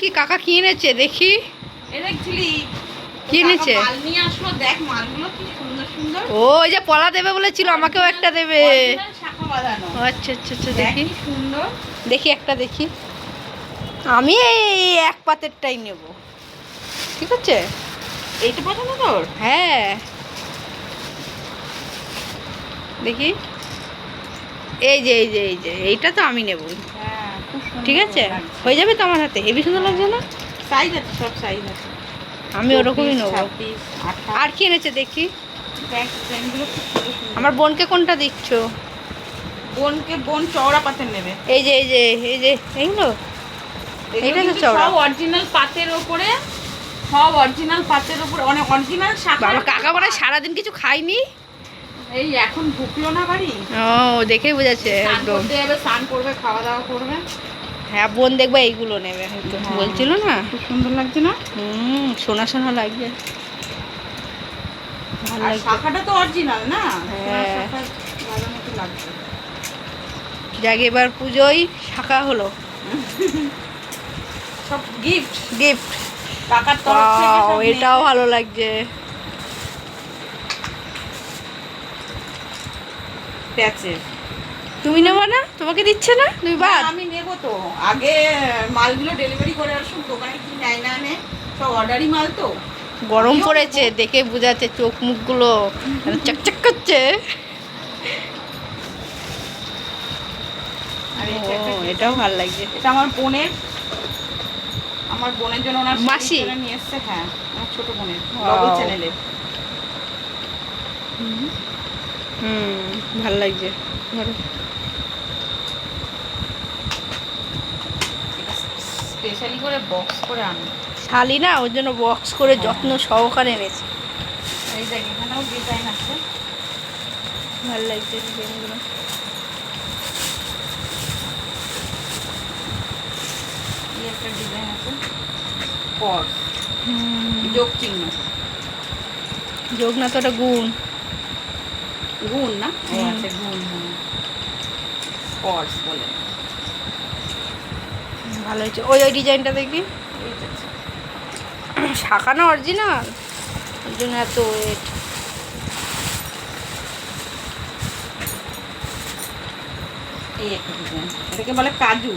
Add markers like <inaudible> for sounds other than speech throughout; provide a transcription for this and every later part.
কি কাকা কি এনেছে? দেখি। কি এনেছে? ও ওই যে পলা দেবে বলেছিল আমাকেও একটা দেবে। আচ্ছা আচ্ছা আচ্ছা দেখি দেখি। একটা দেখি। আমি এই এক পাতেরটাই নেব। ঠিক আছে? এইটা পছন্দ তোর? হ্যাঁ। দেখি। এই যে এই যে এই যে এইটা তো আমি নেব ঠিক আছে? হয়ে যাবে তো আমার হাতে? হেভি সুন্দর লাগছে না? সাইজ আছে সব সাইজ আছে। আমি ওরকমই নেব। আর কি এনেছে দেখি? আমার বোনকে কোনটা দিচ্ছ? বোনকে বোন চওড়া পাতের নেবে। এই যে এই যে এই যে এইগুলো? এটা তো চওড়া। অরিজিনাল পাতের ওপরে সব অরিজিনাল পাতের ওপরে অনেক অরিজিনাল শাখা। বাবা কাকা হয় সারাদিন কিছু খাইনি এই এখন ঢুকলো না বাড়ি। ও দেখেই বোঝাচ্ছে একদম। স্নান করবে খাওয়া দাওয়া করবে। হ্যাঁ বোন দেখবে এইগুলো নেবে। হয়তো হ্যাঁ। বলছিল না? খুব সুন্দর লাগছে না? হুম সোনা সোনা লাগছে ভালো শাখাটা তো অরিজিনাল না? হ্যাঁ। যাক এবার পুজোয় শাখা হলো। সব গিফট গিফট টাকার তরফ এটাও ভালো লাগছে। প্যাচের। তুমি নেব না? তোমাকে দিচ্ছে না? তুমি বাদ। আমি তো আগে মালগুলো ডেলিভারি করে আসুন দোকানে কি নেয় না নে সব অর্ডারি মাল তো। গরম পড়েছে দেখে বোঝাচ্ছে চোখ মুখগুলো চকচক করছে। এটাও ভালো লাগছে। এটা আমার বোনের আমার বোনের জন্য ওনার মাসি? নিয়ে এসছে হ্যাঁ আমার ছোট বোনের. ডবল চ্যানেলের হুম ভালো লাগছে। ধরো স্পেশালি করে বক্স করে আনো শালি না ওর জন্য বক্স করে। যত্ন সহকারে এনেছে। এই দেখ এখানেও ডিজাইন আছে। ভালো লাগছে ডিজাইনগুলো এই একটা ডিজাইন আছে। যোগ চিহ্ন। যোগ না তো ওটা গুণ। গুণ না? আচ্ছা গুণ পর্স বলে। ভালো হয়েছে। ওই ওই ডিজাইনটা দেখি এই শাখা না অরিজিনাল ওই জন্য এত ওয়েট এই একটা ডিজাইন এটাকে বলে কাজু।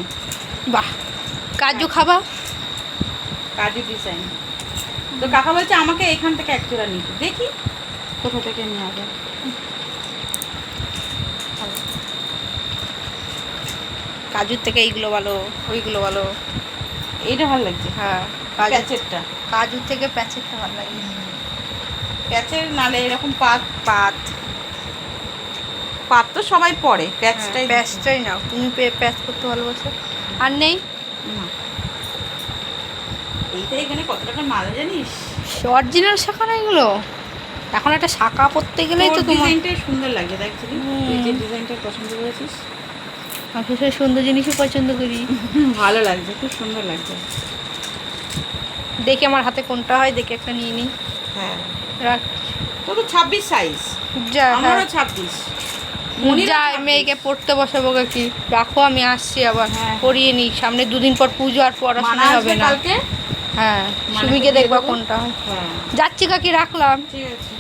বাহ। কাজু খাবা? কাজু ডিজাইন তো কাকা বলছে আমাকে এখান থেকে এক জোড়া নিতে। দেখি। কোথা থেকে নেওয়া যায়? কাজুর থেকে এইগুলো ভালো ওইগুলো ভালো। এইটা ভালো লাগছে? হ্যাঁ প্যাচেরটা? কাজুর থেকে প্যাচেরটা ভালো লাগে। প্যাচের নালে এরকম পাত পাত। পাত তো সবাই পরে প্যাচটাই প্যাচটাই নাও। তুমি প্যাচ করতে ভালোবাসো। আর নেই? এইটা এখানে কত টাকার মাল জানিস? অরিজিনাল শাখা না এগুলো? এখন একটা শাখা পরতে গেলেই তো তোমার ডিজাইনটা সুন্দর লাগে দেখছিলি হুম। তুই যে ডিজাইনটা পছন্দ করেছিস? আমি সবসময় সুন্দর জিনিসই পছন্দ করি। <laughs> ভালো লাগছে খুব সুন্দর লাগছে। দেখি আমার হাতে কোনটা হয় দেখে একটা নিয়ে নিই হ্যাঁ। রাখ। তোর তো ছাব্বিশ সাইজ যা আমারও হ্যাঁ। ছাব্বিশ। মনিরও যা 26 মেয়েকে পড়তে বসাবো কি রাখো আমি আসছি আবার। হ্যাঁ। পড়িয়ে নিই সামনে দুদিন পর পুজো আর পড়াশোনা হবে না। কালকে? হ্যাঁ মানাকে সুমিকে দেখবা কোনটা হয়। হ্যাঁ। যাচ্ছি কাকি রাখলাম। ঠিক আছে।